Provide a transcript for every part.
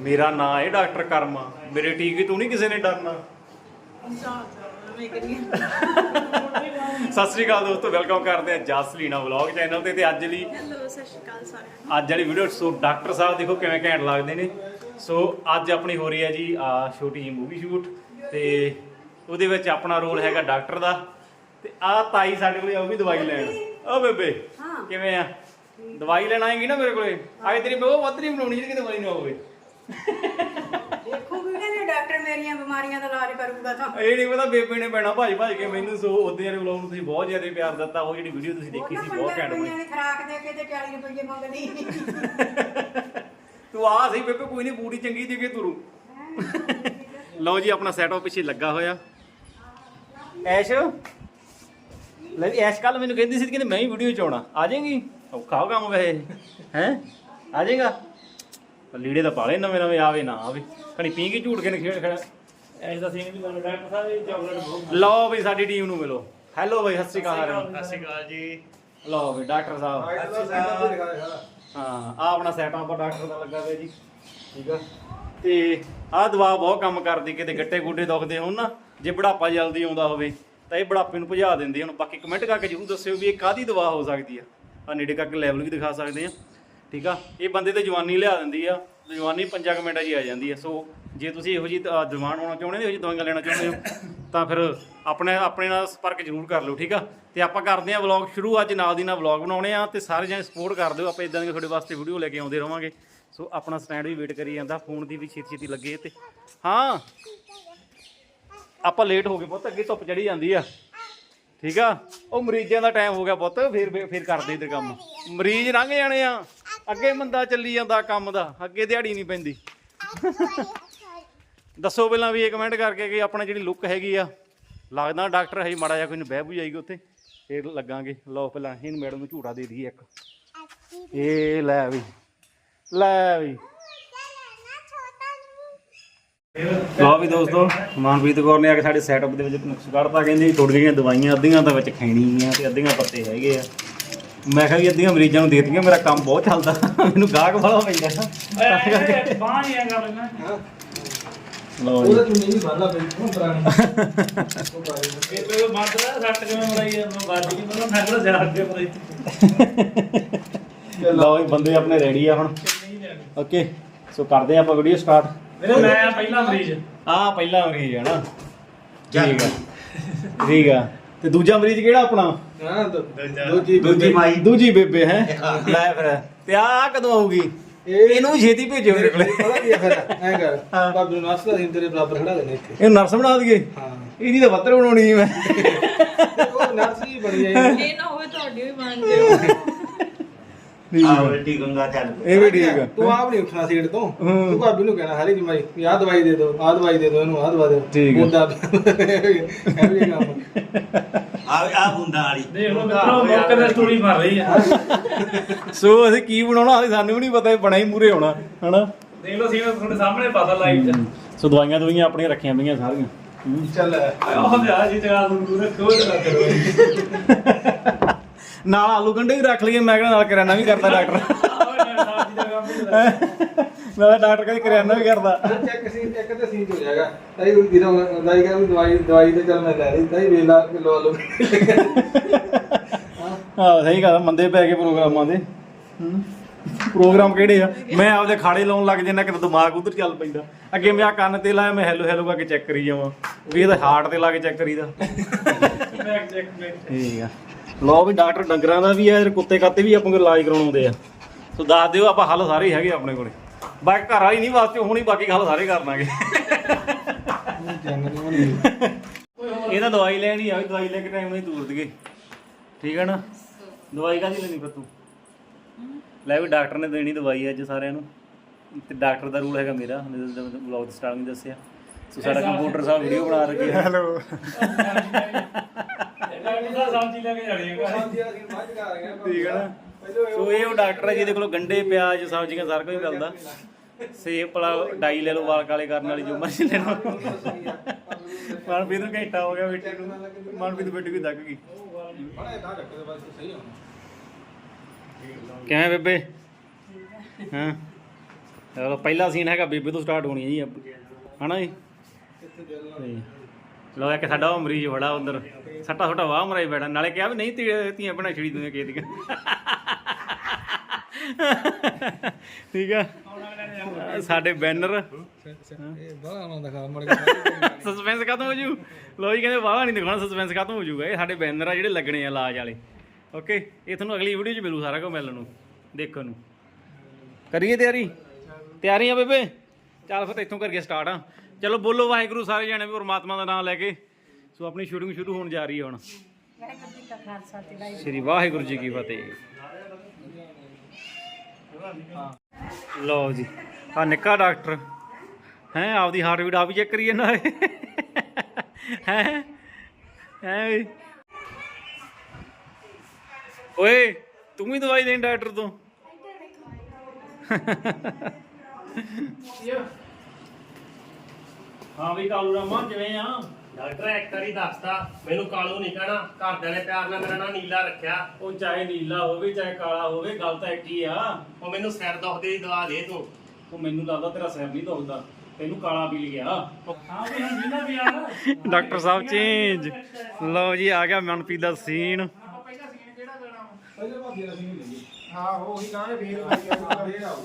ਮੇਰਾ ਨਾਂ ਹੈ ਡਾਕਟਰ ਕਰਮਾ। ਮੇਰੇ ਟੀਕੇ ਤੋਂ ਨਹੀਂ ਕਿਸੇ ਨੇ ਡਰਨਾ? ਸਤਿ ਸ੍ਰੀ ਅਕਾਲ ਦੋਸਤੋ ਵੈਲਕਮ ਕਰਦੇ ਆ ਜਸਲੀਨਾ ਵਲੌਗ ਚੈਨਲ ਤੇ ਤੇ ਅੱਜ ਲਈ ਹੈਲੋ ਸਤਿ ਸ਼੍ਰੀ ਅਕਾਲ ਸਾਰਿਆਂ ਨੂੰ। ਅੱਜ ਵਾਲੀ ਵੀਡੀਓ ਸੋ ਡਾਕਟਰ ਸਾਹਿਬ ਦੇਖੋ ਕਿਵੇਂ ਘੈਂਟ ਲੱਗਦੇ ਨੇ। ਸੋ ਅੱਜ ਆਪਣੀ ਹੋ ਰਹੀ ਹੈ ਜੀ ਆ ਛੋਟੀ ਜਿਹੀ ਮੂਵੀ ਸ਼ੂਟ ਤੇ ਉਹਦੇ ਵਿੱਚ ਆਪਣਾ ਰੋਲ ਹੈਗਾ ਡਾਕਟਰ ਦਾ। ਤੇ ਆ ਤਾਈ ਸਾਡੇ ਕੋਲੇ ਆਉਗੀ ਦਵਾਈ ਲੈਣ। ਓ ਬੇਬੇ ਹਾਂ। ਕਿਵੇਂ ਆ? ਦਵਾਈ ਲੈਣ ਆਏਗੀ ਨਾ ਮੇਰੇ ਕੋਲੇ? ਆਏ ਤੇਰੀ ਉਹ ਵੱਧ ਨਹੀਂ ਬਣਾਉਣੀ ਜਿਹੜੀ ਦਵਾਈ ਨਾ ਹੋਵੇ ਦੇਖੋ ਵੀ ਕਹਿੰਦੇ ਡਾਕਟਰ ਮੇਰੀਆਂ ਬਿਮਾਰੀਆਂ ਦਾ ਇਲਾਜ ਕਰੂਗਾ ਤਾਂ। ਇਹ ਨਹੀਂ ਪਤਾ ਬੇਬੇ ਨੇ ਪੈਣਾ ਭਾਜ ਭਾਜ ਕੇ ਮੈਨੂੰ ਸੋ ਉਹਦੇ ਵਾਲੇ ਵਲੌਗ ਨੂੰ ਤੁਸੀਂ ਬਹੁਤ ਜ਼ਿਆਦਾ ਪਿਆਰ ਦਿੱਤਾ ਉਹ ਜਿਹੜੀ ਵੀਡੀਓ ਤੁਸੀਂ ਦੇਖੀ ਸੀ ਬਹੁਤ ਘੈਂਟ ਬਣੀ। ਨੇ ਖਰਾਕ ਦੇ ਕੇ ਤੇ 40 ਰੁਪਏ ਮੰਗਦੀ। ਤੂੰ ਆ ਸਹੀ ਬੇਬੇ ਕੋਈ ਨਹੀਂ ਪੂਰੀ ਚੰਗੀ ਦੇ ਕੇ ਤੁਰੂ ਲਓ ਜੀ ਆਪਣਾ ਸੈਟਅਪ ਪਿੱਛੇ ਲੱਗਾ ਹੋਇਆ। ਐਸ਼? ਲੈ ਵੀ ਐਸ਼ ਕੱਲ ਮੈਨੂੰ ਕਹਿੰਦੀ ਸੀ ਕਿ ਮੈਂ ਹੀ ਵੀਡੀਓ ਚ ਆਉਣਾ। ਆ ਜਾਏਗੀ? ਔਖਾ ਹੋ ਕੰਮ ਵੈਸੇ। ਹੈ? ਆ ਜਾਏਗਾ? ਲੀੜੇ ਤਾਂ ਪਾਲੇ ਨਵੇਂ ਨਵੇਂ ਆਵੇ ਨਾ ਆਵੇ। ਕਣੀ ਪੀ ਕੇ ਝੂੜ ਕੇ ਨੇ ਖੇਡ ਖੜਾ ਐਸ਼ ਦਾ ਸੀਨ ਵੀ ਤੁਹਾਨੂੰ ਡਾਕਟਰ ਸਾਹਿਬ ਇਹ ਚਾਕਲੇਟ ਬਹੁਤ ਲਓ ਬਈ ਸਾਡੀ ਟੀਮ ਨੂੰ ਮਿਲੋ। ਹੈਲੋ ਬਈ ਸਤਿ ਸ਼੍ਰੀ ਅਕਾਲ। ਸਾਰਿਆਂ ਨੂੰ ਸਤਿ ਸ਼੍ਰੀ ਅਕਾਲ ਜੀ। ਲਓ ਬਈ ਡਾਕਟਰ ਸਾਹਿਬ। ਹਾਂ ਆ ਆਪਣਾ ਸੈਟਅਪ ਡਾਕਟਰ ਦਾ ਲੱਗਾ ਹੋਇਆ ਜੀ। ਠੀਕ ਆ। ਤੇ ਆਹ ਦਵਾ ਬਹੁਤ ਕੰਮ ਕਰਦੀ ਕਿਤੇ ਗੱਟੇ ਗੁੱਡੇ ਦੁਖਦੇ ਹੋਣ ਨਾ ਜੇ ਬੁਢਾਪਾ ਜਲਦੀ ਆਉਂਦਾ ਹੋਵੇ ਤਾਂ ਇਹ ਬੁਢਾਪੇ ਨੂੰ ਭਜਾ ਦਿੰਦੀ ਹੁਣ ਬਾਕੀ ਕਮੈਂਟ ਕਰਕੇ ਜਰੂਰ ਦੱਸਿਓ ਵੀ ਇਹ ਕਾਦੀ ਦਵਾ ਹੋ ਸਕਦੀ ਆ। ਆ ਨੇੜੇ ਕਰਕੇ ਲੈਵਲ ਵੀ ਦਿਖਾ ਸਕਦੇ ਆ। ਠੀਕ ਆ? ਇਹ ਬੰਦੇ ਤੇ ਜਵਾਨੀ ਲਿਆ ਦਿੰਦੀ ਆ ਜਵਾਨੀ 5 ਕੁ ਮਿੰਟਾਂ 'ਚ ਹੀ ਆ ਜਾਂਦੀ ਆ। ਸੋ ਜੇ ਤੁਸੀਂ ਇਹੋ ਜੀ ਜਵਾਨ ਹੋਣਾ ਚਾਹੁੰਦੇ ਹੋ, ਇਹੋ ਜਿਹੀ ਦਵਾਈਆਂ ਲੈਣਾ ਚਾਹੁੰਦੇ ਹੋ, ਤਾਂ ਫਿਰ ਆਪਣੇ ਆਪਣੇ ਨਾਲ ਸੰਪਰਕ ਜ਼ਰੂਰ ਕਰ ਲਓ, ਠੀਕ ਆ? ਤੇ ਆਪਾਂ ਕਰਦੇ ਆ ਵਲੌਗ ਸ਼ੁਰੂ, ਅੱਜ ਨਾਲ ਦੀ ਨਾਲ ਵਲੌਗ ਬਣਾਉਣੇ ਆ, ਤੇ ਸਾਰੇ ਜਣੇ ਸਪੋਰਟ ਕਰ ਦਿਓ। ਆਪਾਂ ਇਦਾਂ ਦੀਆਂ ਤੁਹਾਡੇ ਵਾਸਤੇ ਵੀਡੀਓ ਲੈ ਕੇ ਆਉਂਦੇ ਰਵਾਂਗੇ। ਸੋ ਆਪਣਾ ਸਟੈਂਡ ਵੀ ਵੇਟ ਕਰੀ ਜਾਂਦਾ ਫੋਨ ਦੀ ਵੀ ਛੇਤੀ ਛੇਤੀ ਲੱਗੇ ਤੇ। ਹਾਂ, ਆਪਾਂ ਲੇਟ ਹੋ ਗਏ ਬਹੁਤ ਅੱਗੇ ਧੁੱਪ ਚੜੀ ਜਾਂਦੀ ਆ। ਠੀਕ ਆ? ਉਹ ਮਰੀਜ਼ਾਂ ਦਾ ਟਾਈਮ ਹੋ ਗਿਆ ਪੁੱਤ, ਫੇਰ ਫੇਰ ਕਰਦੇ ਇਧਰ ਕੰਮ। ਮਰੀਜ਼ ਲੰਘ ਜਾਣੇ ਆ। ਅੱਗੇ ਮੰਦਾ ਚੱਲੀ ਜਾਂਦਾ ਕੰਮ ਦਾ, ਅੱਗੇ ਦਿਹਾੜੀ ਨਹੀਂ ਪੈਂਦੀ। ਦੱਸੋ ਪਹਿਲਾਂ ਵੀ ਇਹ ਕਮੈਂਟ ਕਰਕੇ ਕਿ ਆਪਣਾ ਜਿਹੜੀ ਲੁੱਕ ਹੈਗੀ ਆ, ਲੱਗਦਾ ਡਾਕਟਰ ਹੈ ਮਾੜਾ ਜਿਹਾ, ਕੋਈ ਨੂੰ ਬਹਿ ਬੂ ਜਾਏਗੀ ਉੱਥੇ, ਫੇਰ ਲੱਗਾਂਗੇ। ਲਓ ਪਹਿਲਾਂ ਇਹਨੂੰ ਮੈਡਮ ਨੂੰ ਝੂੜਾ ਦੇ ਦਈਏ ਇੱਕ। ਇਹ ਲੈ ਵੀ ਲੈ ਵੀ। ਲਓ ਵੀ ਦੋਸਤੋ, ਮਾਨਪ੍ਰੀਤ ਕੌਰ ਨੇ ਆ ਕੇ ਸਾਡੇ ਸੈਟਅਪ ਦੇ ਵਿੱਚ ਨੁਕਸ ਕੱਢਤਾ, ਕਹਿੰਦੇ ਥੋੜ੍ਹੀਆਂ ਜਿਹੀਆਂ ਦਵਾਈਆਂ, ਅੱਧੀਆਂ ਤਾਂ ਵਿੱਚ ਖੈਣੀਆਂ ਤੇ ਅੱਧੀਆਂ ਪੱਤੇ ਹੈਗੇ ਆ। ਮੈਂ ਕਿਹਾ ਵੀ ਅੱਧੀਆਂ ਮਰੀਜ਼ਾਂ ਨੂੰ ਦਿੱਤੀਆਂ ਮੇਰਾ ਕੰਮ ਬਹੁਤ ਚੱਲਦਾ। ਮੈਨੂੰ ਗਾਹਕ ਵਾਲਾ ਪੈਂਦਾ। ਲਓ ਜੀ। ਉਹਦਾ ਨਹੀਂ ਇਹ ਬੰਦ ਦਾ ਸੱਟ ਕਿਵੇਂ ਮਰਾਈ ਆ? ਮੈਂ ਬਾਜੀ ਕੀ ਮੈਨੂੰ ਨਗਰ ਜਾ ਕੇ ਮਰਾਈ ਲਓ ਜੀ ਬੰਦੇ ਆਪਣੇ ਰੈਡੀ ਆ ਹੁਣ। ਓਕੇ ਸੋ ਕਰਦੇ ਆਪਾਂ ਵੀਡੀਓ ਸਟਾਰਟ ਮੇਰੇ ਮੈਂ ਪਹਿਲਾ ਮਰੀਜ਼ ਆ ਪਹਿਲਾ ਮਰੀਜ਼ ਹੈ ਨਾ। ਠੀਕ ਆ। ਠੀਕ ਆ। ਤੇ ਦੂਜਾ ਮਰੀਜ਼ ਕਿਹੜਾ ਆਪਣਾ? ਹਾਂ ਦੂਜੀ। ਦੂਜੀ ਮਾਈ। ਦੂਜੀ ਬੇਬੇ ਹੈ? ਲੈ ਫਿਰ। ਤੇ ਆ ਕਦੋਂ ਆਊਗੀ? ਇਹ ਇਹਨੂੰ ਵੀ ਛੇਤੀ ਭੇਜਿਓ ਮੇਰੇ ਕੋਲੇ। ਪਤਾ ਕੀ ਹੈ ਫਿਰ ਐ ਕਰ। ਬਾਬੂ ਨੂੰ ਨਾਸਤਾ ਅਸੀਂ ਤੇਰੇ ਬਰਾਬਰ ਖੜਾ ਇੱਥੇ। ਇਹਨੂੰ ਨਰਸ ਬਣਾ ਦਈਏ? ਹਾਂ। ਇਹਦੀ ਤਾਂ ਵੱਤਰ ਬਣਾਉਣੀ ਮੈਂ। ਉਹ ਨਰਸ ਹੀ ਬਣੀ ਹੈ ਇਹ ਨਾ ਹੋਵੇ ਤੁਹਾਡੀ ਵੀ ਬਣ ਜਾਓ ਉਲਟੀ ਗੰਗਾ ਚੱਲ। ਇਹ ਵੀ ਠੀਕ ਆ। ਤੂੰ ਆਪ ਨਹੀਂ ਉੱਠਣਾ ਸੀਟ ਤੋਂ। ਤੂੰ ਭਾਬੀ ਨੂੰ ਕਹਿਣਾ ਹਰੀ ਜਮਾਈ ਵੀ ਆਹ ਦਵਾਈ ਦੇ ਦਿਓ ਆਹ ਦਵਾਈ ਦੇ ਦਿਓ ਇਹਨੂੰ ਆਹ ਦਵਾ ਦਿਓ। ਠੀਕ ਹੈ। ਮੁੰਡਾ ਐਵੇਂ ਹੀ ਕੰਮ। ਆ ਆ ਬੁੰਦਾ ਵਾਲੀ। ਦੇਖ ਲਓ ਮਿੱਤਰੋ ਮੌਕੇ ਤੇ ਸਟੋਰੀ ਮਾਰ ਰਹੀ ਆ। ਸੋ ਅਸੀਂ ਕੀ ਬਣਾਉਣਾ ਹਾਲੇ ਸਾਨੂੰ ਵੀ ਨਹੀਂ ਪਤਾ ਇਹ ਬਣਾ ਹੀ ਮੂਰੇ ਹੋਣਾ ਹਨਾ? ਦੇਖ ਲਓ ਸੀ ਤੁਹਾਡੇ ਸਾਹਮਣੇ ਪਤਾ ਲਾਈਵ ਚ ਸੋ ਦਵਾਈਆਂ ਦਵਾਈਆਂ ਆਪਣੀਆਂ ਰੱਖੀਆਂ ਪਈਆਂ ਸਾਰੀਆਂ। ਚੱਲ। ਆਹ ਤੇ ਆ ਜੀ ਜਗਾ ਨੂੰ ਦੂਰ ਕੋਲ ਲੱਗ ਕਰੋ। ਨਾਲ ਆਲੂ ਗੰਢੇ ਵੀ ਰੱਖ ਲਈਏ ਮੈਂ ਕਹਿੰਦਾ ਨਾਲ ਕਰਿਆਨਾ ਵੀ ਕਰਦਾ ਡਾਕਟਰ। ਨਾਲ ਡਾਕਟਰ ਕਹਿੰਦੇ ਕਰਿਆਨਾ ਵੀ ਕਰਦਾ। ਚੈੱਕ ਸੀ ਇੱਕ ਤੇ ਸੀਨ ਹੋ ਜਾਏਗਾ। ਤਾਈ ਉਹ ਦਿਨੋਂ ਦਾਈ ਕਹਿੰਦੀ ਦਵਾਈ ਦਵਾਈ ਤੇ ਚੱਲ ਮੈਂ ਲੈ ਲਈ। ਤਾਈ ਵੇਲਾ ਕਿਲੋ ਆਲੂ। ਹਾਂ ਸਹੀ ਗੱਲ ਆ, ਮੰਦੇ ਪੈ ਗਏ ਪ੍ਰੋਗਰਾਮਾਂ ਦੇ। ਪ੍ਰੋਗਰਾਮ ਕਿਹੜੇ ਆ? ਮੈਂ ਆਪਦੇ ਖਾੜੇ ਲਾਉਣ ਲੱਗ ਜੰਨਾ ਕਿ ਦਿਮਾਗ ਉਧਰ ਚੱਲ ਪੈਂਦਾ। ਅੱਗੇ ਮੈਂ ਆ ਕੰਨ ਤੇ ਲਾਇਆ ਮੈਂ ਹੈਲੋ ਹੈਲੋ ਕਰਕੇ ਚੈੱਕ ਕਰੀ ਜਾਵਾਂ। ਵੀ ਇਹਦਾ ਹਾਰਟ ਤੇ ਲਾ ਕੇ ਚੈੱਕ ਕਰੀਦਾ। ਮੈਂ ਚੈੱਕ ਮੈਂ ਠੀਕ ਆ। ਲਓ ਵੀ ਡਾਕਟਰ ਡੰਗਰਾਂ ਦਾ ਵੀ ਆ ਤੇ ਕੁੱਤੇ ਕਾਤੇ ਵੀ ਆਪਾਂ ਕੋਲ ਇਲਾਜ ਕਰਾਉਣ ਆਉਂਦੇ ਆ। ਸੋ ਦੱਸ ਦਿਓ ਆਪਾਂ ਹੱਲ ਸਾਰੇ ਹੈਗੇ ਆਪਣੇ ਕੋਲੇ। ਬਾਕੀ ਘਰ ਵਾਲੀ ਨਹੀਂ ਵਾਸਤੇ ਹੋਣੀ ਬਾਕੀ ਹੱਲ ਸਾਰੇ ਕਰ ਦਾਂਗੇ ਜੰਗ ਨਹੀਂ ਹੋਣੀ ਇਹ ਤਾਂ ਦਵਾਈ ਲੈਣੀ ਆ ਵੀ ਦਵਾਈ ਲੈ ਕੇ ਟਾਈਮ ਨਹੀਂ ਦੂਰ ਦਈਏ ਠੀਕ ਹੈ ਨਾ? ਦਵਾਈ ਕਾਹਦੀ ਲੈਣੀ ਫਿਰ ਤੂੰ? ਲੈ ਵੀ ਡਾਕਟਰ ਨੇ ਦੇਣੀ ਦਵਾਈ ਅੱਜ ਸਾਰਿਆਂ ਨੂੰ। ਤੇ ਡਾਕਟਰ ਦਾ ਰੂਲ ਹੈਗਾ ਮੇਰਾ ਬਲੌਗ ਸਟਾਰਟਿੰਗ ਦੱਸਿਆ। ਸੋ ਸਾਡਾ ਕੰਪਿਊਟਰ ਸਾਹਿਬ ਵੀਡੀਓ ਬਣਾ ਰਹੇ ਹੈਲੋ। ਸਬਜ਼ੀ ਲੈ ਕੇ ਜਾਣੀ ਹੈ ਠੀਕ ਹੈ ਨਾ? ਸੋ ਇਹ ਉਹ ਡਾਕਟਰ ਹੈ ਜਿਹਦੇ ਕੋਲ ਗੰਡੇ ਪਿਆਜ਼ ਸਬਜ਼ੀਆਂ ਸਾਰਾ ਕੁਝ ਮਿਲਦਾ। ਸੇਬ ਪਲਾ ਡਾਈ ਲੈ ਲਓ ਵਾਲ ਕਾਲੇ ਕਰਨ ਵਾਲੀ ਜੋ ਮਰਜ਼ੀ ਲੈ ਲਓ। ਮਨਪ੍ਰੀਤ ਨੂੰ ਘੰਟਾ ਹੋ ਗਿਆ ਬੇਟੀ ਨੂੰ। ਮਨਪ੍ਰੀਤ ਬੇਟੀ ਵੀ ਥੱਕ ਗਈ। ਬੜਾ ਇਹਦਾ ਰੱਖ ਦੇ ਬਸ ਸਹੀ ਹੋਣਾ। ਕਿਵੇਂ ਬੇਬੇ? ਹਾਂ। ਚਲੋ ਪਹਿਲਾ ਸੀਨ ਹੈਗਾ ਬੇਬੇ ਤੋਂ ਸਟਾਰਟ ਹੋਣੀ ਹੈ ਜੀ। ਹਨਾ ਜੀ? ਤੇ ਲੋ ਇੱਕ ਸਾਡਾ ਉਹ ਮਰੀਜ਼ ਬੜਾ ਉਧਰ। ਸੱਟਾ ਸੱਟਾ ਵਾਹ ਮਰਾਈ ਬੈਠਾ। ਨਾਲੇ ਕਿਹਾ ਵੀ ਨਹੀਂ ਤੀ- ਧੀਆਂ ਬਣਾ ਛੜੀ ਦੁਨੀਆ ਕੇ ਦੀਆਂ। ਠੀਕ ਆ? ਸਾਡੇ ਬੈਨਰ। ਇਹ ਬੜਾ ਆਨੰਦ ਦਿਖਾ ਮੜ ਗਿਆ ਸਸਪੈਂਸ ਖਤਮ ਹੋ ਜੂ। ਲੋ ਜੀ, ਕਹਿੰਦੇ ਵਾਹ ਨਹੀਂ ਦਿਖਾਉਣਾ ਸਸਪੈਂਸ ਖਤਮ ਹੋ ਜੂਗਾ। ਇਹ ਸਾਡੇ ਬੈਨਰ ਆ, ਜਿਹੜੇ ਲੱਗਣੇ ਆ ਇਲਾਜ ਵਾਲੇ। ਓਕੇ ਇਹ ਤੁਹਾਨੂੰ ਅਗਲੀ ਵੀਡੀਓ 'ਚ ਮਿਲੂ ਸਾਰਾ ਕੁਝ ਮਿਲਣ ਨੂੰ, ਦੇਖਣ ਨੂੰ। ਕਰੀਏ ਤਿਆਰੀ? ਤਿਆਰੀ ਆ ਬੇਬੇ? ਚੱਲ ਫਿਰ ਇੱਥੋਂ ਕਰਕੇ ਸਟਾਰਟ ਆ ਚਲੋ ਬੋਲੋ ਵਾਹਿਗੁਰੂ ਸਾਰੇ ਜਣੇ ਪਰਮਾਤਮਾ ਦਾ ਨਾਮ ਲੈ ਕੇ। ਸੋ ਆਪਣੀ ਸ਼ੂਟਿੰਗ ਸ਼ੁਰੂ ਹੋਣ ਜਾ ਰਹੀ ਹੈ ਹੁਣ। ਵਾਹਿਗੁਰੂ ਜੀ ਕਾ ਖਾਲਸਾ ਤੇ ਵਾਹਿਗੁਰੂ ਸ੍ਰੀ ਵਾਹਿਗੁਰੂ ਜੀ ਕੀ ਫਤਿਹ। ਲਓ ਜੀ ਆ ਨਿੱਕਾ ਡਾਕਟਰ। ਹੈ ਆਪਦੀ ਹਾਰਟ ਬੀਟ ਆਪ ਹੀ ਚੈੱਕ ਕਰੀ ਜਾਂਦਾ ਹੈ ਹੈ ਹੈ ਓਏ ਤੂੰ ਵੀ ਦਵਾਈ ਦੇਣ ਡਾਕਟਰ ਤੋਂ? ਹਾਂ ਵੀ ਕਾਲੂ ਰਾਮਾ ਕਿਵੇਂ ਆ? ਡਾਕਟਰ ਇੱਕ ਵਾਰੀ ਦੱਸਦਾ ਮੈਨੂੰ ਕਾਲੂ ਨਹੀਂ ਕਹਿਣਾ। ਘਰਦਿਆਂ ਨੇ ਪਿਆਰ ਨਾਲ ਮੇਰਾ ਨਾਂ ਨੀਲਾ ਰੱਖਿਆ। ਉਹ ਚਾਹੇ ਨੀਲਾ ਹੋਵੇ ਚਾਹੇ ਕਾਲਾ ਹੋਵੇ ਗੱਲ ਤਾਂ ਇੱਕ ਹੀ ਆ। ਉਹ ਮੈਨੂੰ ਸਿਰ ਦੁਖਦੇ ਦੀ ਦਵਾ ਦੇ ਤੂੰ। ਉਹ ਮੈਨੂੰ ਲੱਗਦਾ ਤੇਰਾ ਸਿਰ ਨਹੀਂ ਦੁਖਦਾ। ਤੈਨੂੰ ਕਾਲਾ ਪੀ ਲਿਆ ਹਾਂ ਵੀ ਹੁਣ ਜਿੰਨਾ ਵੀ ਆ ਡਾਕਟਰ ਸਾਹਿਬ ਚੇਂਜ। ਲਓ ਜੀ ਆ ਗਿਆ ਮਨਪ੍ਰੀਤ ਦਾ ਸੀਨ। ਪਹਿਲੇ ਭਾਗੀ ਦਾ ਸੀਨ ਲਈ ਹਾਂ ਉਹੀ ਕਹਾਂਗੇ ਫੇਰ ਫੇਰ ਆਊਗਾ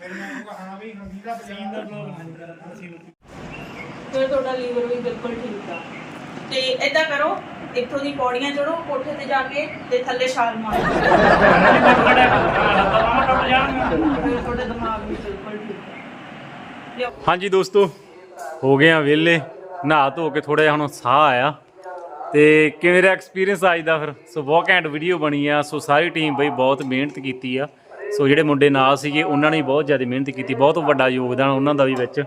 ਫਿਰ ਮੈਂ ਕਹਾਂ ਹਾਂ ਵੀ ਹੰਦੀਦਾ ਪਸੀਨ ਦਾ ਬਲੌਗ ਅਸੀਂ ਫਿਰ ਤੁਹਾਡਾ ਲੀਵਰ ਵੀ ਬਿਲਕੁਲ ਠੀਕ ਆ। ਤੇ ਏਦਾਂ ਕਰੋ ਇੱਥੋਂ ਦੀ ਪੌੜੀਆਂ ਚੜੋ ਕੋਠੇ ਤੇ ਜਾ ਕੇ ਤੇ ਥੱਲੇ ਛਾਲ ਮਾਰੋ। ਟੁੱਟ ਜਾਣਗੇ ਫਿਰ ਤੁਹਾਡੇ ਦਿਮਾਗ ਵੀ ਬਿਲਕੁਲ ਠੀਕ ਆ। ਲਿਆਓ। ਹਾਂਜੀ ਦੋਸਤੋ ਹੋ ਗਏ ਆ ਵਿਹਲੇ ਨਹਾ ਧੋ ਕੇ ਥੋੜਾ ਜਿਹਾ ਹੁਣ ਸਾਹ ਆਇਆ। ਤੇ ਕਿਵੇਂ ਰਿਹਾ ਐਕਸਪੀਰੀਅੰਸ ਅੱਜ ਦਾ ਫਿਰ? ਸੋ ਬਹੁਤ ਘੈਂਟ ਵੀਡੀਓ ਬਣੀ ਆ ਸੋ ਸਾਰੀ ਟੀਮ ਬਈ ਬਹੁਤ ਮਿਹਨਤ ਕੀਤੀ ਆ। ਸੋ ਜਿਹੜੇ ਮੁੰਡੇ ਨਾਲ ਸੀਗੇ, ਉਹਨਾਂ ਨੇ ਵੀ ਬਹੁਤ ਜ਼ਿਆਦਾ ਮਿਹਨਤ ਕੀਤੀ, ਬਹੁਤ ਵੱਡਾ ਯੋਗਦਾਨ ਉਹਨਾਂ ਦਾ ਵੀ ਵਿੱਚ।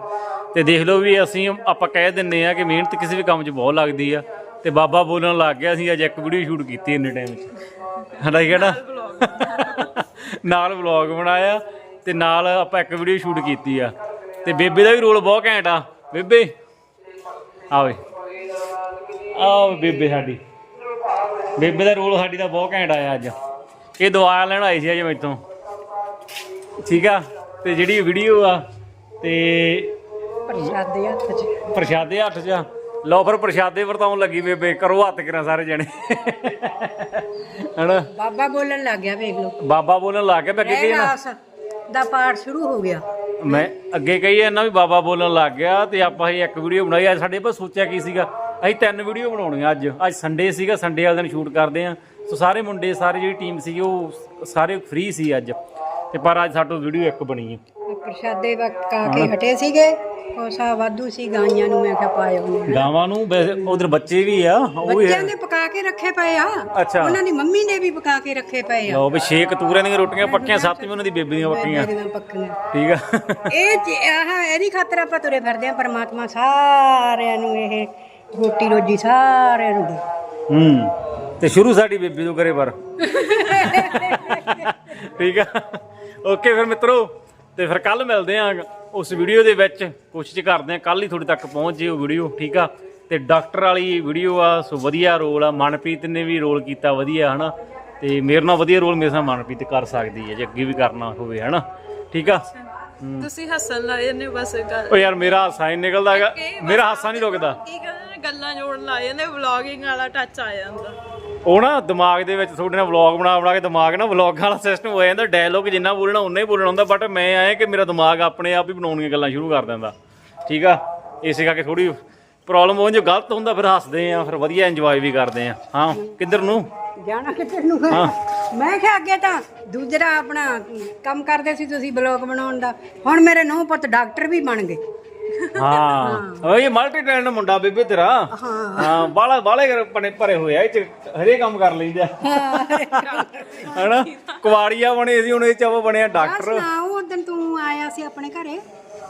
ਤੇ ਦੇਖ ਲਓ ਵੀ ਅਸੀਂ ਆਪਾਂ ਕਹਿ ਦਿੰਨੇ ਆ ਕਿ ਮਿਹਨਤ ਕਿਸੇ ਵੀ ਕੰਮ 'ਚ ਬਹੁਤ ਲੱਗਦੀ ਆ। ਤੇ ਬਾਬਾ ਬੋਲਣ ਲੱਗ ਗਿਆ ਅਸੀਂ ਅੱਜ ਇੱਕ ਵੀਡੀਓ ਸ਼ੂਟ ਕੀਤੀ ਇੰਨੇ ਟਾਈਮ 'ਚ। ਹਨਾ ਕਿਹੜਾ ਨਾਲ ਵਲੌਗ ਬਣਾਇਆ ਤੇ ਨਾਲ ਆਪਾਂ ਇੱਕ ਵੀਡੀਓ ਸ਼ੂਟ ਕੀਤੀ ਆ। ਤੇ ਬੇਬੇ ਦਾ ਵੀ ਰੋਲ ਬਹੁਤ ਘੈਂਟ ਆ। ਬੇਬੇ ਆਵੇ ਆਓ ਬੇਬੇ ਸਾਡੀ। ਬੇਬੇ ਦਾ ਰੋਲ ਸਾਡੀ ਦਾ ਬਹੁਤ ਘੈਂਟ ਆਇਆ ਅੱਜ। ਇਹ ਦਵਾ ਲੈਣ ਆਏ ਸੀ ਅੱਜ ਮੈਥੋਂ। ਠੀਕ ਆ ਤੇ ਜਿਹੜੀ ਵੀਡੀਓ ਆ ਤੇ ਪ੍ਰਸ਼ਾਦੇ ਹੱਥ 'ਚ। ਪ੍ਰਸ਼ਾਦੇ ਹੱਥ 'ਚ ਆ। ਲਓ ਫਿਰ ਪ੍ਰਸ਼ਾਦੇ ਵਰਤਾਉਣ ਲੱਗੀ ਬੇਬੇ ਕਰੋ ਹੱਥ ਕਿਰਾਂ ਸਾਰੇ ਜਣੇ। ਹਣਾ ਬਾਬਾ ਬੋਲਣ ਲੱਗ ਗਿਆ ਵੇਖ ਲਓ। ਬਾਬਾ ਬੋਲਣ ਲੱਗ ਗਿਆ ਮੈਂ ਅੱਗੇ ਕਹੀ ਨਾ। ਦਾ ਪਾਠ ਸ਼ੁਰੂ ਹੋ ਗਿਆ। ਮੈਂ ਅੱਗੇ ਕਹੀ ਇਹਨਾਂ ਵੀ ਬਾਬਾ ਬੋਲਣ ਲੱਗ ਗਿਆ ਤੇ ਆਪਾਂ ਇਹ ਇੱਕ ਵੀਡੀਓ ਬਣਾਈ। ਅੱਜ ਸਾਡੇ ਪਰ ਸੋਚਿਆ ਕੀ ਸੀਗਾ? ਅਸੀਂ ਤਿੰਨ ਵੀਡੀਓ ਬਣਾਉਣੀਆਂ ਅੱਜ। ਅੱਜ ਸੰਡੇ ਸੀਗਾ ਸੰਡੇ ਵਾਲੇ ਦਿਨ ਸ਼ੂਟ ਕਰਦੇ ਆ। ਸੋ ਸਾਰੇ ਮੁੰਡੇ ਸਾਰੇ ਜਿਹੜੀ ਟੀਮ ਸੀ ਉਹ ਸਾਰੇ ਫ੍ਰੀ ਸੀ ਅੱਜ। ਤੇ ਪਰ ਅੱਜ ਸਾਡੋ ਵੀਡੀਓ ਇੱਕ ਬਣੀ ਹੈ ਪ੍ਰਸ਼ਾਦੇ ਵਕਾ ਕੇ ਹਟੇ ਸੀਗੇ ਕੋਸਾ ਵਾਧੂ ਸੀ ਗਾਈਆਂ ਨੂੰ ਮੈਂ ਕਿਹਾ ਪਾਏ ਉਹਨੇ। ਗਾਵਾਂ ਨੂੰ ਉਧਰ ਬੱਚੇ ਵੀ ਆ ਉਹ ਵੀ ਬੱਚਿਆਂ ਦੇ ਪਕਾ ਕੇ ਰੱਖੇ ਪਏ ਆ। ਅੱਛਾ। ਉਹਨਾਂ ਦੀ ਮੰਮੀ ਨੇ ਵੀ ਪਕਾ ਕੇ ਰੱਖੇ ਪਏ ਆ। ਲਓ ਵੀ ਛੇ ਕਤੂਰਿਆਂ ਦੀਆਂ ਰੋਟੀਆਂ ਪੱਕੀਆਂ ਸੱਤ ਵੀ ਉਹਨਾਂ ਦੀ ਬੇਬੀ ਦੀਆਂ ਪੱਕੀਆਂ। ਮੇਰੀਆਂ ਪੱਕੀਆਂ। ਠੀਕ ਆ। ਇਹ ਆਹ ਇਹਦੀ ਖਾਤਰ ਆਪਾਂ ਤੁਰੇ ਫਿਰਦੇ ਆ ਪਰਮਾਤਮਾ ਸਾਰਿਆਂ ਨੂੰ ਇਹ ਰੋਟੀ ਰੋਜੀ ਸਾਰਿਆਂ ਨੂੰ ਦੇ। ਹੂੰ ਤੇ ਸ਼ੁਰੂ ਸਾਡੀ ਬੇਬੀ ਤੋਂ ਕਰੇ ਪਰ। ਠੀਕ ਆ? ਓਕੇ ਫਿਰ ਮਿੱਤਰੋ ਤੇ ਫਿਰ ਕੱਲ ਮਿਲਦੇ ਆ ਉਸ ਵੀਡੀਓ ਦੇ ਵਿੱਚ। ਕੋਸ਼ਿਸ਼ ਕਰਦੇ ਆ ਕੱਲ ਹੀ ਤੁਹਾਡੇ ਤੱਕ ਪਹੁੰਚ ਜੇ ਉਹ ਵੀਡੀਓ ਠੀਕ ਆ? ਤੇ ਡਾਕਟਰ ਵਾਲੀ ਵੀਡੀਓ ਆ ਸੋ ਵਧੀਆ ਰੋਲ ਆ। ਮਨਪ੍ਰੀਤ ਨੇ ਵੀ ਰੋਲ ਕੀਤਾ ਵਧੀਆ ਹਨਾ? ਤੇ ਮੇਰੇ ਨਾਲ ਵਧੀਆ ਰੋਲ ਮੇਰੇ ਨਾਲ ਮਨਪ੍ਰੀਤ ਕਰ ਸਕਦੀ ਹੈ ਜੇ ਅੱਗੇ ਵੀ ਕਰਨਾ ਹੋਵੇ ਹਨਾ? ਠੀਕ ਆ? ਤੁਸੀਂ ਹੱਸਣ ਜਾਂਦੇ ਹੋ ਬਸ ਗੱਲ ਓ ਯਾਰ ਮੇਰਾ ਹਾਸਾ ਹੀ ਨਿਕਲਦਾ ਹੈਗਾ। ਮੇਰਾ ਹਾਸਾ ਨਹੀਂ ਰੁਕਦਾ। ਕੀ ਕਹਿੰਦੇ ਨੇ ਗੱਲਾਂ ਜੋੜਨ ਲੱਗ ਜਾਂਦੇ ਵਲੌਗਿੰਗ ਵਾਲਾ ਟੱਚ ਆ ਜਾਂਦਾ। ਉਹ ਨਾ ਦਿਮਾਗ ਦੇ ਵਿੱਚ ਤੁਹਾਡੇ ਨਾਲ ਵਲੌਗ ਬਣਾ ਬਣਾ ਕੇ ਦਿਮਾਗ ਨਾ ਵਲੌਗ ਵਾਲਾ ਸਿਸਟਮ ਹੋ ਜਾਂਦਾ ਡਾਇਲੋਗ ਜਿੰਨਾ ਬੋਲਣਾ ਉਨਾ ਹੀ ਬੋਲਣਾ ਹੁੰਦਾ ਬਟ ਮੈਂ ਆਇਆ ਕਿ ਮੇਰਾ ਦਿਮਾਗ ਆਪਣੇ ਆਪ ਹੀ ਬਣਾਉਣੀਆਂ ਗੱਲਾਂ ਸ਼ੁਰੂ ਕਰ ਦਿੰਦਾ। ਠੀਕ ਆ? ਇਸੇ ਕਰਕੇ ਥੋੜੀ ਪ੍ਰੋਬਲਮ ਹੋ ਜੇ ਗਲਤ ਹੁੰਦਾ ਫਿਰ ਹੱਸਦੇ ਆ ਫਿਰ ਵਧੀਆ ਇੰਜੋਏ ਵੀ ਕਰਦੇ ਆ। ਹਾਂ ਕਿੱਧਰ ਨੂੰ? ਜਾਣਾ ਕਿੱਧਰ ਨੂੰ? ਹੈ? ਮੈਂ ਕਿਹਾ ਅੱਗੇ ਤਾਂ ਦੂਜਰਾ ਆਪਣਾ ਕੰਮ ਕਰਦੇ ਸੀ ਤੁਸੀਂ ਬਲੌਗ ਬਣਾਉਣ ਦਾ। ਹੁਣ ਮੇਰੇ ਨੂੰਹ ਪੁੱਤ ਡਾਕਟਰ ਵੀ ਬਣ ਗਏ। ਹਾਂ। ਓਏ ਮਲਟੀ ਟੈਲੈਂਟ ਮੁੰਡਾ ਬੇਬੇ ਤੇਰਾ। ਹਾਂ। ਬਾਲਾ ਬਾਲੇ ਪਣੇ ਭਰੇ ਹੋਏ ਆ ਇਹ ਚ ਹਰੇ ਕੰਮ ਕਰ ਲੈਂਦਾ ਹਨਾ? ਕੁਵਾੜੀਆ ਬਣੇ ਸੀ ਹੁਣ ਇਹ ਚ ਬਣਿਆ ਡਾਕਟਰ। ਉਹ ਦਿਨ ਤੂੰ ਆਇਆ ਸੀ ਆਪਣੇ ਘਰੇ?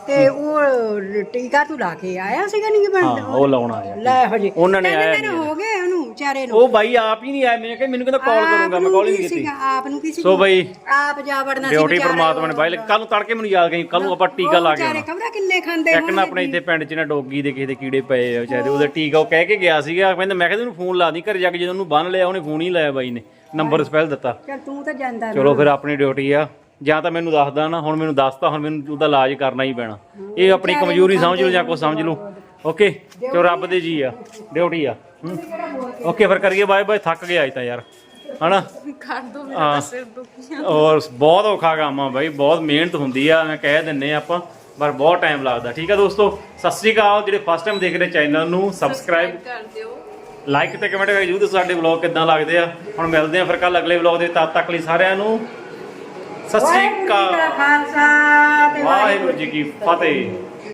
ਤੇ ਉਹ ਟੀਕਾ ਤੂੰ ਲਾ ਕੇ ਆਇਆ ਸੀਗਾ ਨਹੀਂ ਹਾਂ ਬਣਦਾ ਉਹ ਲਾਉਣਾ ਆ ਲੈ ਹਜੇ। ਉਹਨਾਂ ਨੇ ਤਿੰਨ ਆਇਆ ਦਿਨ ਹੋ ਗਏ ਉਹਨੂੰ ਵਿਚਾਰੇ ਨੂੰ। ਉਹ ਬਾਈ ਆਪ ਹੀ ਨਹੀਂ ਆਇਆ ਮੈਂ ਕਿਹਾ ਮੈਨੂੰ ਕਹਿੰਦਾ ਕਾਲ ਕਰੂੰਗਾ ਮੈਂ ਕਾਲ ਹੀ ਨਹੀਂ ਕੀਤੀ। ਸੀਗਾ ਆਪ ਨੂੰ ਕੀ ਸੀ ਸੋ ਬਈ ਆਪ ਜਾ ਵੜਨਾ ਸੀ ਡਿਊਟੀ ਵਿਚਾਰੇ ਪਰਮਾਤਮਾ ਨੇ ਬਾਈ ਕੱਲ ਨੂੰ ਤੜਕੇ ਮੈਨੂੰ ਯਾਦ ਕਰੀ ਕੱਲ ਨੂੰ ਆਪਾਂ ਟੀਕਾ ਲਾ ਕੇ ਵਿਚਾਰੇ ਆਉਣਾ। ਖਬਰਾਂ ਕਿੰਨੇ ਖਾਂਦੇ ਇੱਕ ਨਾ ਆਪਣੇ ਇੱਥੇ ਪਿੰਡ 'ਚ ਨਾ ਡੋਗੀ ਦੇ ਕਿਸੇ ਦੇ ਕੀੜੇ ਪਏ ਆ ਵਿਚਾਰੇ ਉਹਦੇ ਟੀਕਾ ਉਹ ਕਹਿ ਕੇ ਗਿਆ ਸੀਗਾ ਕਹਿੰਦਾ ਮੈਂ ਕਿਹਾ ਤੈਨੂੰ ਫੋਨ ਲਾ ਦੀ ਘਰੇ ਜਾ ਕੇ ਜਦੋਂ ਉਹਨੂੰ ਬੰਨ ਲਿਆ ਉਹਨੇ ਫੋਨ ਹੀ ਲਾਇਆ ਬਾਈ ਨੇ ਨੰਬਰ ਸਪੈਲ ਦਿੱਤਾ। ਚੱਲ ਤੂੰ ਤਾਂ ਜਾਂਦਾ ਚਲੋ ਫਿਰ ਆਪਣੀ ਡਿਊਟੀ ਆ। ਜਾਂ ਤਾਂ ਮੈਨੂੰ ਦੱਸਦਾ ਨਾ ਹੁਣ ਮੈਨੂੰ ਦੱਸਤਾ ਹੁਣ ਮੈਨੂੰ ਉਹਦਾ ਇਲਾਜ ਕਰਨਾ ਹੀ ਪੈਣਾ। ਇਹ ਆਪਣੀ ਕਮਜ਼ੋਰੀ ਸਮਝ ਲਓ ਜਾਂ ਕੁਝ ਸਮਝ ਲਓ। ਓਕੇ ਕਿਉਂ ਰੱਬ ਦੇ ਜੀ ਆ ਡਿਊਟੀ ਆ। ਓਕੇ ਫਿਰ ਕਰੀਏ ਬਾਏ ਬਾਏ ਥੱਕ ਗਿਆ ਅੱਜ ਤਾਂ ਯਾਰ। ਹਨਾ? ਕਰ ਦੋ ਹਾਂ। ਔਰ ਬਹੁਤ ਔਖਾ ਕੰਮ ਆ ਬਾਈ ਬਹੁਤ ਮਿਹਨਤ ਹੁੰਦੀ ਆ ਮੈਂ ਕਹਿ ਦਿੰਨੇ ਆ ਆਪਾਂ ਪਰ ਬਹੁਤ ਟਾਈਮ ਲੱਗਦਾ। ਠੀਕ ਆ ਦੋਸਤੋ ਸਤਿ ਸ੍ਰੀ ਅਕਾਲ ਜਿਹੜੇ ਫਸਟ ਟਾਈਮ ਦੇਖ ਰਹੇ ਚੈਨਲ ਨੂੰ ਸਬਸਕ੍ਰਾਈਬ ਕਰ ਦਿਓ। ਲਾਈਕ ਤੇ ਕਮੈਂਟ ਕਰਕੇ ਜਰੂਰ ਦੱਸੋ ਸਾਡੇ ਵਲੌਗ ਕਿੱਦਾਂ ਲੱਗਦੇ ਆ। ਹੁਣ ਮਿਲਦੇ ਆ ਫਿਰ ਕੱਲ ਅਗਲੇ ਵਲੌਗ ਦੇ ਤਦ ਤੱਕ ਲਈ ਸਾਰਿਆਂ ਨੂੰ ਸਤਿ ਸ੍ਰੀ ਅਕਾਲ। ਖਾਲਸਾ ਵਾਹਿਗੁਰੂ ਜੀ ਕੀ ਫਤਿਹ।